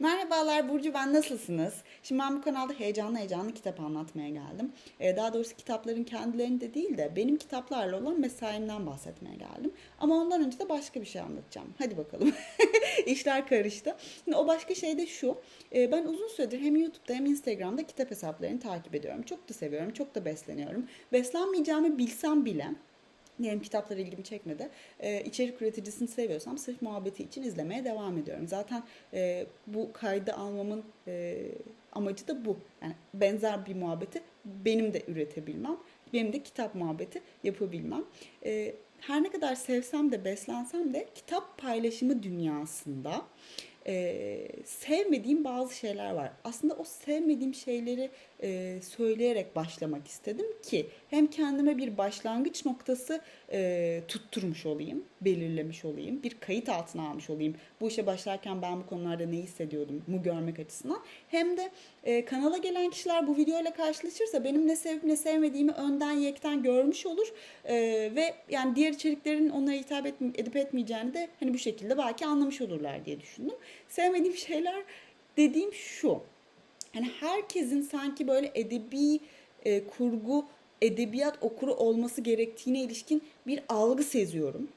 Merhabalar Burcu ben nasılsınız? Şimdi ben bu kanalda heyecanlı heyecanlı kitap anlatmaya geldim. Ee, daha doğrusu kitapların kendilerinde değil de benim kitaplarla olan mesaimden bahsetmeye geldim. Ama ondan önce de başka bir şey anlatacağım. Hadi bakalım. İşler karıştı. Şimdi o başka şey de şu. Ee, ben uzun süredir hem YouTube'da hem Instagram'da kitap hesaplarını takip ediyorum. Çok da seviyorum, çok da besleniyorum. Beslenmeyeceğimi bilsem bile Diyelim kitaplar ilgimi çekmedi. Ee, içerik üreticisini seviyorsam sırf muhabbeti için izlemeye devam ediyorum. Zaten e, bu kaydı almamın e, amacı da bu. Yani benzer bir muhabbeti benim de üretebilmem. Benim de kitap muhabbeti yapabilmem. E, her ne kadar sevsem de beslensem de kitap paylaşımı dünyasında e, sevmediğim bazı şeyler var. Aslında o sevmediğim şeyleri e, söyleyerek başlamak istedim ki hem kendime bir başlangıç noktası e, tutturmuş olayım, belirlemiş olayım, bir kayıt altına almış olayım. Bu işe başlarken ben bu konularda ne hissediyordum mu görmek açısından. Hem de e, kanala gelen kişiler bu videoyla karşılaşırsa benim ne sevip ne sevmediğimi önden yekten görmüş olur E, ve yani diğer içeriklerin onlara hitap et, edip etmeyeceğini de hani bu şekilde belki anlamış olurlar diye düşündüm. Sevmediğim şeyler dediğim şu. Hani herkesin sanki böyle edebi e, kurgu, edebiyat okuru olması gerektiğine ilişkin bir algı seziyorum.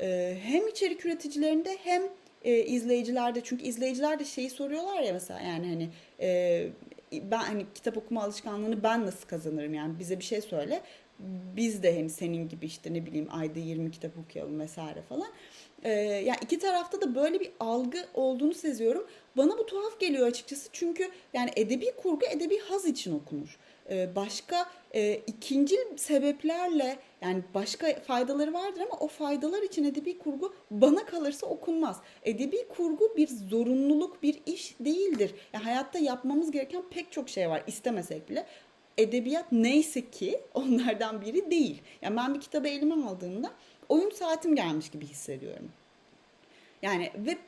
E, hem içerik üreticilerinde hem e, izleyicilerde çünkü izleyiciler de şeyi soruyorlar ya mesela yani hani e, ben hani kitap okuma alışkanlığını ben nasıl kazanırım yani bize bir şey söyle biz de hem senin gibi işte ne bileyim ayda 20 kitap okuyalım vesaire falan. Ee, yani iki tarafta da böyle bir algı olduğunu seziyorum. Bana bu tuhaf geliyor açıkçası çünkü yani edebi kurgu edebi haz için okunur. Ee, başka e, ikincil sebeplerle yani başka faydaları vardır ama o faydalar için edebi kurgu bana kalırsa okunmaz. Edebi kurgu bir zorunluluk, bir iş değildir. Yani hayatta yapmamız gereken pek çok şey var istemesek bile edebiyat neyse ki onlardan biri değil. Yani ben bir kitabı elime aldığımda oyun saatim gelmiş gibi hissediyorum. Yani ve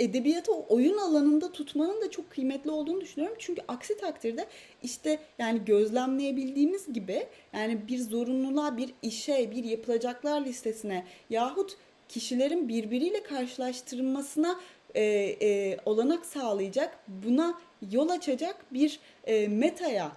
edebiyatı oyun alanında tutmanın da çok kıymetli olduğunu düşünüyorum. Çünkü aksi takdirde işte yani gözlemleyebildiğimiz gibi yani bir zorunluluğa, bir işe, bir yapılacaklar listesine yahut kişilerin birbiriyle karşılaştırılmasına e, e, olanak sağlayacak, buna yol açacak bir e, metaya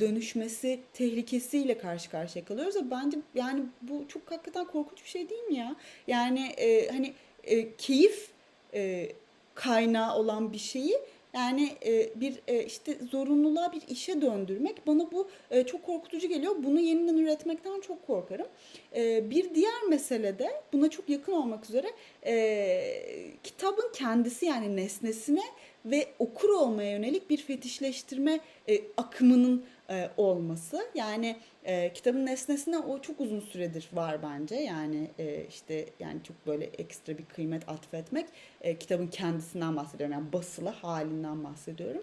dönüşmesi tehlikesiyle karşı karşıya kalıyoruz ve bence yani bu çok hakikaten korkunç bir şey değil mi ya? Yani e, hani e, keyif e, kaynağı olan bir şeyi yani e, bir e, işte zorunluluğa bir işe döndürmek bana bu e, çok korkutucu geliyor. Bunu yeniden üretmekten çok korkarım. E, bir diğer mesele de buna çok yakın olmak üzere e, kitabın kendisi yani nesnesine ve okur olmaya yönelik bir fetişleştirme e, akımının e, olması. Yani e, kitabın nesnesine o çok uzun süredir var bence. Yani e, işte yani çok böyle ekstra bir kıymet atfetmek. E, kitabın kendisinden bahsediyorum. Yani basılı halinden bahsediyorum.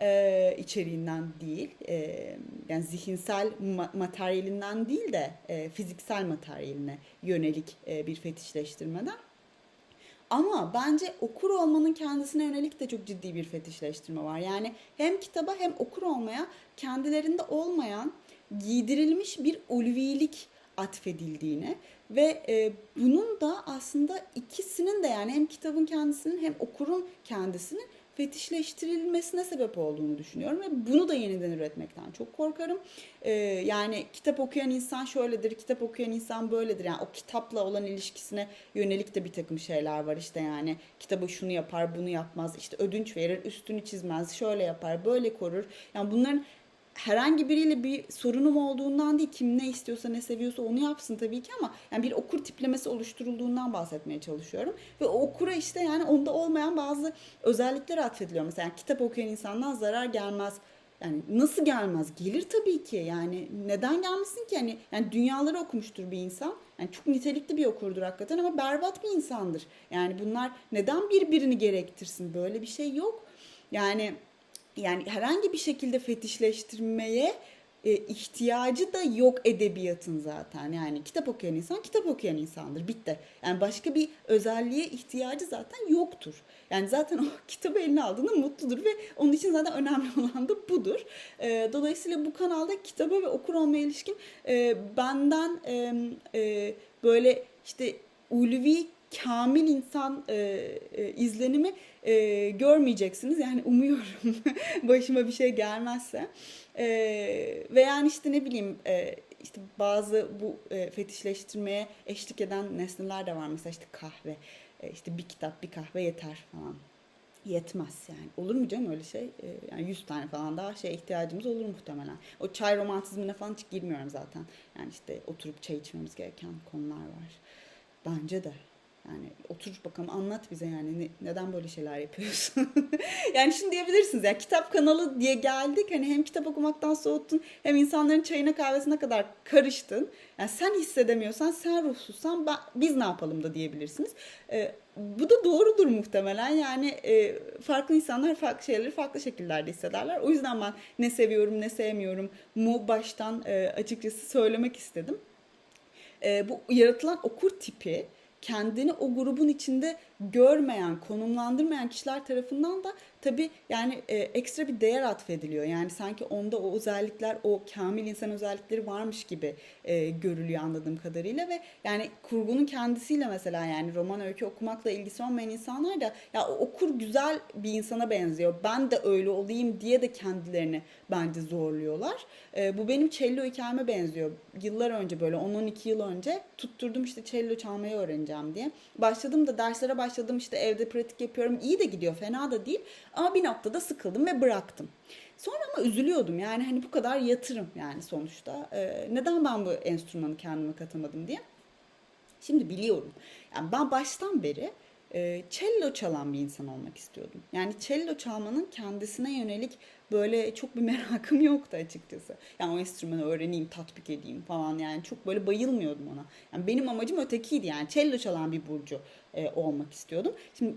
E, içeriğinden değil. E, yani zihinsel ma- materyalinden değil de e, fiziksel materyaline yönelik e, bir fetişleştirmeden. Ama bence okur olmanın kendisine yönelik de çok ciddi bir fetişleştirme var. Yani hem kitaba hem okur olmaya kendilerinde olmayan giydirilmiş bir ulvilik atfedildiğini ve e, bunun da aslında ikisinin de yani hem kitabın kendisinin hem okurun kendisinin fetişleştirilmesine sebep olduğunu düşünüyorum ve bunu da yeniden üretmekten çok korkarım. Ee, yani kitap okuyan insan şöyledir, kitap okuyan insan böyledir. Yani o kitapla olan ilişkisine yönelik de bir takım şeyler var işte yani kitabı şunu yapar, bunu yapmaz, işte ödünç verir, üstünü çizmez, şöyle yapar, böyle korur. Yani bunların herhangi biriyle bir sorunum olduğundan değil kim ne istiyorsa ne seviyorsa onu yapsın tabii ki ama yani bir okur tiplemesi oluşturulduğundan bahsetmeye çalışıyorum ve o okura işte yani onda olmayan bazı özellikler atfediliyor mesela yani kitap okuyan insandan zarar gelmez yani nasıl gelmez? Gelir tabii ki. Yani neden gelmesin ki? Yani, yani dünyaları okumuştur bir insan. Yani çok nitelikli bir okurdur hakikaten ama berbat bir insandır. Yani bunlar neden birbirini gerektirsin? Böyle bir şey yok. Yani yani herhangi bir şekilde fetişleştirmeye e, ihtiyacı da yok edebiyatın zaten. Yani kitap okuyan insan kitap okuyan insandır. Bitti. Yani başka bir özelliğe ihtiyacı zaten yoktur. Yani zaten o kitabı eline aldığında mutludur ve onun için zaten önemli olan da budur. E, dolayısıyla bu kanalda kitaba ve okur olmaya ilişkin e, benden e, e, böyle işte ulvi kamil insan e, e, izlenimi e, görmeyeceksiniz. Yani umuyorum başıma bir şey gelmezse. E, ve yani işte ne bileyim e, işte bazı bu e, fetişleştirmeye eşlik eden nesneler de var. Mesela işte kahve, e, işte bir kitap, bir kahve yeter falan. Yetmez yani. Olur mu canım öyle şey? E, yani 100 tane falan daha şey ihtiyacımız olur muhtemelen. O çay romantizmine falan hiç girmiyorum zaten. Yani işte oturup çay içmemiz gereken konular var. Bence de. Yani otur bakalım anlat bize yani ne, neden böyle şeyler yapıyorsun? yani şimdi diyebilirsiniz ya kitap kanalı diye geldik hani hem kitap okumaktan soğuttun hem insanların çayına kahvesine kadar karıştın. Yani sen hissedemiyorsan sen ruhsuzsan ben, biz ne yapalım da diyebilirsiniz. Ee, bu da doğrudur muhtemelen yani e, farklı insanlar farklı şeyleri farklı şekillerde hissederler. O yüzden ben ne seviyorum ne sevmiyorum mu baştan e, açıkçası söylemek istedim. E, bu yaratılan okur tipi kendini o grubun içinde görmeyen, konumlandırmayan kişiler tarafından da tabii yani e, ekstra bir değer atfediliyor. Yani sanki onda o özellikler, o kamil insan özellikleri varmış gibi e, görülüyor anladığım kadarıyla ve yani kurgunun kendisiyle mesela yani roman öykü okumakla ilgisi olmayan insanlar da ya o okur güzel bir insana benziyor. Ben de öyle olayım diye de kendilerini bence zorluyorlar. E, bu benim cello hikayeme benziyor. Yıllar önce böyle 10-12 yıl önce tutturdum işte cello çalmayı öğreneceğim diye. Başladım da derslere başladım işte evde pratik yapıyorum. İyi de gidiyor fena da değil. Ama bir noktada sıkıldım ve bıraktım. Sonra ama üzülüyordum yani hani bu kadar yatırım yani sonuçta. Ee, neden ben bu enstrümanı kendime katamadım diye. Şimdi biliyorum. Yani ben baştan beri e, cello çalan bir insan olmak istiyordum. Yani cello çalmanın kendisine yönelik böyle çok bir merakım yoktu açıkçası. Yani o enstrümanı öğreneyim, tatbik edeyim falan yani çok böyle bayılmıyordum ona. Yani benim amacım ötekiydi yani cello çalan bir burcu e, olmak istiyordum. Şimdi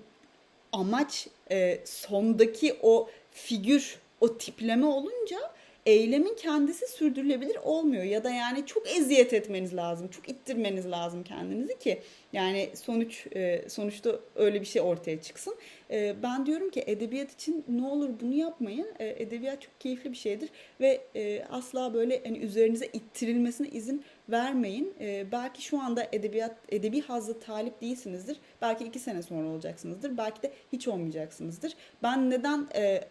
amaç e, sondaki o figür, o tipleme olunca eylemin kendisi sürdürülebilir olmuyor ya da yani çok eziyet etmeniz lazım, çok ittirmeniz lazım kendinizi ki yani sonuç e, sonuçta öyle bir şey ortaya çıksın. E, ben diyorum ki edebiyat için ne olur bunu yapmayın. E, edebiyat çok keyifli bir şeydir ve asla böyle hani üzerinize ittirilmesine izin vermeyin. Belki şu anda edebiyat edebi hazzı talip değilsinizdir. Belki iki sene sonra olacaksınızdır. Belki de hiç olmayacaksınızdır. Ben neden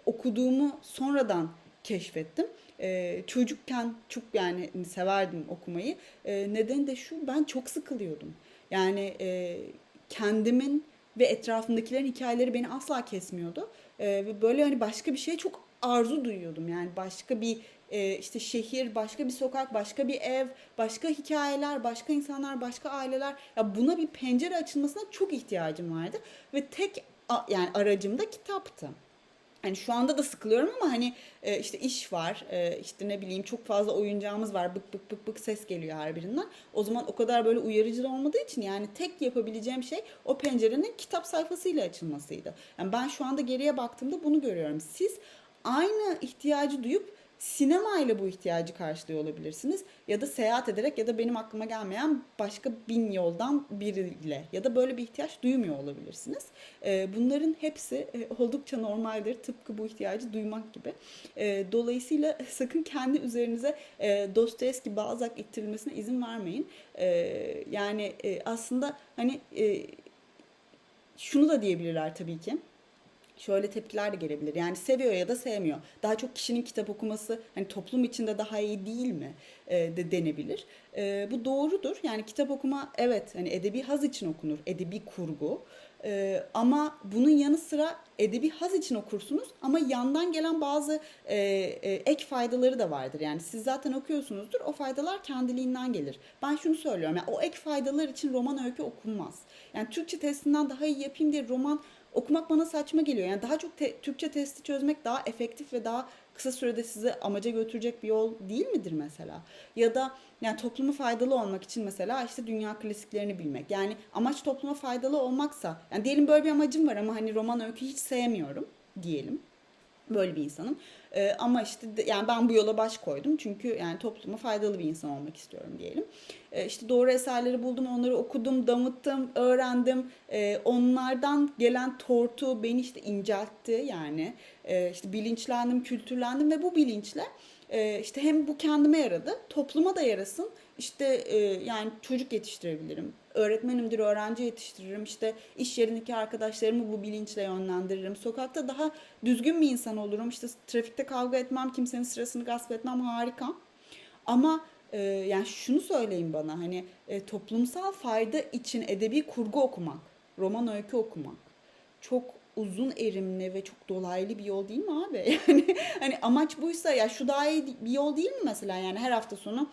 okuduğumu sonradan keşfettim. Ee, çocukken çok yani severdim okumayı. Ee, nedeni de şu ben çok sıkılıyordum. Yani e, kendimin ve etrafımdakilerin hikayeleri beni asla kesmiyordu. E, ve böyle hani başka bir şeye çok arzu duyuyordum. Yani başka bir e, işte şehir, başka bir sokak, başka bir ev, başka hikayeler, başka insanlar, başka aileler. Ya buna bir pencere açılmasına çok ihtiyacım vardı ve tek yani aracım da kitaptı. Hani şu anda da sıkılıyorum ama hani e, işte iş var, e, işte ne bileyim çok fazla oyuncağımız var, bık bık bık bık ses geliyor her birinden. O zaman o kadar böyle uyarıcı da olmadığı için yani tek yapabileceğim şey o pencerenin kitap sayfasıyla açılmasıydı. Yani ben şu anda geriye baktığımda bunu görüyorum. Siz aynı ihtiyacı duyup sinema ile bu ihtiyacı karşılıyor olabilirsiniz. Ya da seyahat ederek ya da benim aklıma gelmeyen başka bin yoldan biriyle ya da böyle bir ihtiyaç duymuyor olabilirsiniz. Ee, bunların hepsi e, oldukça normaldir. Tıpkı bu ihtiyacı duymak gibi. Ee, dolayısıyla sakın kendi üzerinize e, Dostoyevski Balzac ittirilmesine izin vermeyin. Ee, yani e, aslında hani şunu da diyebilirler tabii ki şöyle tepkiler de gelebilir. Yani seviyor ya da sevmiyor. Daha çok kişinin kitap okuması hani toplum içinde daha iyi değil mi e, de denebilir. E, bu doğrudur. Yani kitap okuma evet hani edebi haz için okunur. Edebi kurgu. E, ama bunun yanı sıra edebi haz için okursunuz ama yandan gelen bazı e, e, ek faydaları da vardır. Yani siz zaten okuyorsunuzdur o faydalar kendiliğinden gelir. Ben şunu söylüyorum yani o ek faydalar için roman öykü okunmaz. Yani Türkçe testinden daha iyi yapayım diye roman okumak bana saçma geliyor. Yani daha çok te- Türkçe testi çözmek daha efektif ve daha kısa sürede sizi amaca götürecek bir yol değil midir mesela? Ya da yani topluma faydalı olmak için mesela işte dünya klasiklerini bilmek. Yani amaç topluma faydalı olmaksa yani diyelim böyle bir amacım var ama hani roman öykü hiç sevmiyorum diyelim. Böyle bir insanım. Ee, ama işte yani ben bu yola baş koydum. Çünkü yani topluma faydalı bir insan olmak istiyorum diyelim. Ee, işte doğru eserleri buldum, onları okudum, damıttım, öğrendim. Ee, onlardan gelen tortu beni işte inceltti yani. Ee, işte bilinçlendim, kültürlendim ve bu bilinçle e, işte hem bu kendime yaradı, topluma da yarasın. İşte e, yani çocuk yetiştirebilirim, öğretmenimdir, öğrenci yetiştiririm. İşte iş yerindeki arkadaşlarımı bu bilinçle yönlendiririm. Sokakta daha düzgün bir insan olurum. İşte trafikte kavga etmem, kimsenin sırasını gasp etmem harika. Ama e, yani şunu söyleyin bana hani e, toplumsal fayda için edebi kurgu okumak, roman öykü okumak çok uzun erimli ve çok dolaylı bir yol değil mi abi? Yani hani amaç buysa ya şu daha iyi bir yol değil mi mesela yani her hafta sonu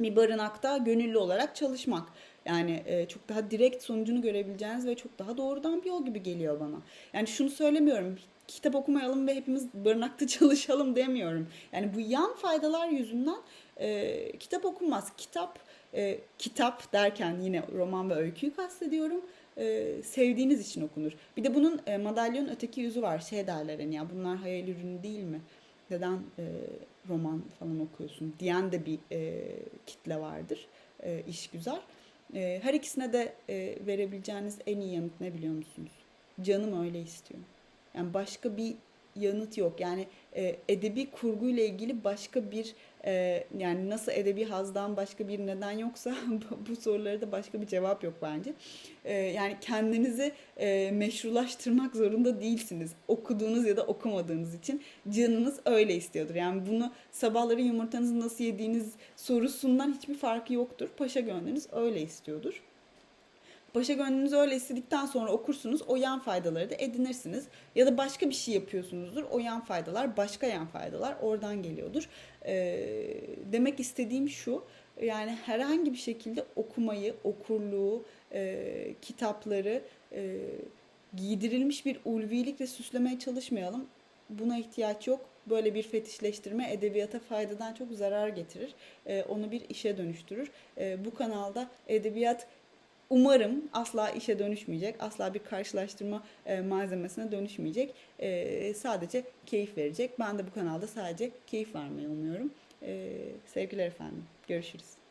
bir barınakta gönüllü olarak çalışmak. Yani e, çok daha direkt sonucunu görebileceğiniz ve çok daha doğrudan bir yol gibi geliyor bana. Yani şunu söylemiyorum. Kitap okumayalım ve hepimiz barınakta çalışalım demiyorum. Yani bu yan faydalar yüzünden e, kitap okunmaz. Kitap e, kitap derken yine roman ve öyküyü kastediyorum. E, sevdiğiniz için okunur. Bir de bunun e, madalyonun öteki yüzü var. Şey derler hani ya bunlar hayal ürünü değil mi? Neden e, roman falan okuyorsun diyen de bir e, kitle vardır. E, iş güzel. E, her ikisine de e, verebileceğiniz en iyi yanıt ne biliyor musunuz? Canım öyle istiyor. Yani başka bir yanıt yok. Yani e, edebi kurguyla ilgili başka bir e, yani nasıl edebi hazdan başka bir neden yoksa bu- sorulara da başka bir cevap yok bence. E, yani kendinizi e, meşrulaştırmak zorunda değilsiniz. Okuduğunuz ya da okumadığınız için canınız öyle istiyordur. Yani bunu sabahları yumurtanızı nasıl yediğiniz sorusundan hiçbir farkı yoktur. Paşa gönlünüz öyle istiyordur. Paşa gönlünüz öyle istedikten sonra okursunuz. O yan faydaları da edinirsiniz. Ya da başka bir şey yapıyorsunuzdur. O yan faydalar, başka yan faydalar oradan geliyordur. Ee, demek istediğim şu. Yani herhangi bir şekilde okumayı, okurluğu, e, kitapları e, giydirilmiş bir ulvilikle süslemeye çalışmayalım. Buna ihtiyaç yok. Böyle bir fetişleştirme edebiyata faydadan çok zarar getirir. Ee, onu bir işe dönüştürür. Ee, bu kanalda edebiyat Umarım asla işe dönüşmeyecek, asla bir karşılaştırma e, malzemesine dönüşmeyecek. E, sadece keyif verecek. Ben de bu kanalda sadece keyif vermeyi umuyorum. E, sevgiler efendim. Görüşürüz.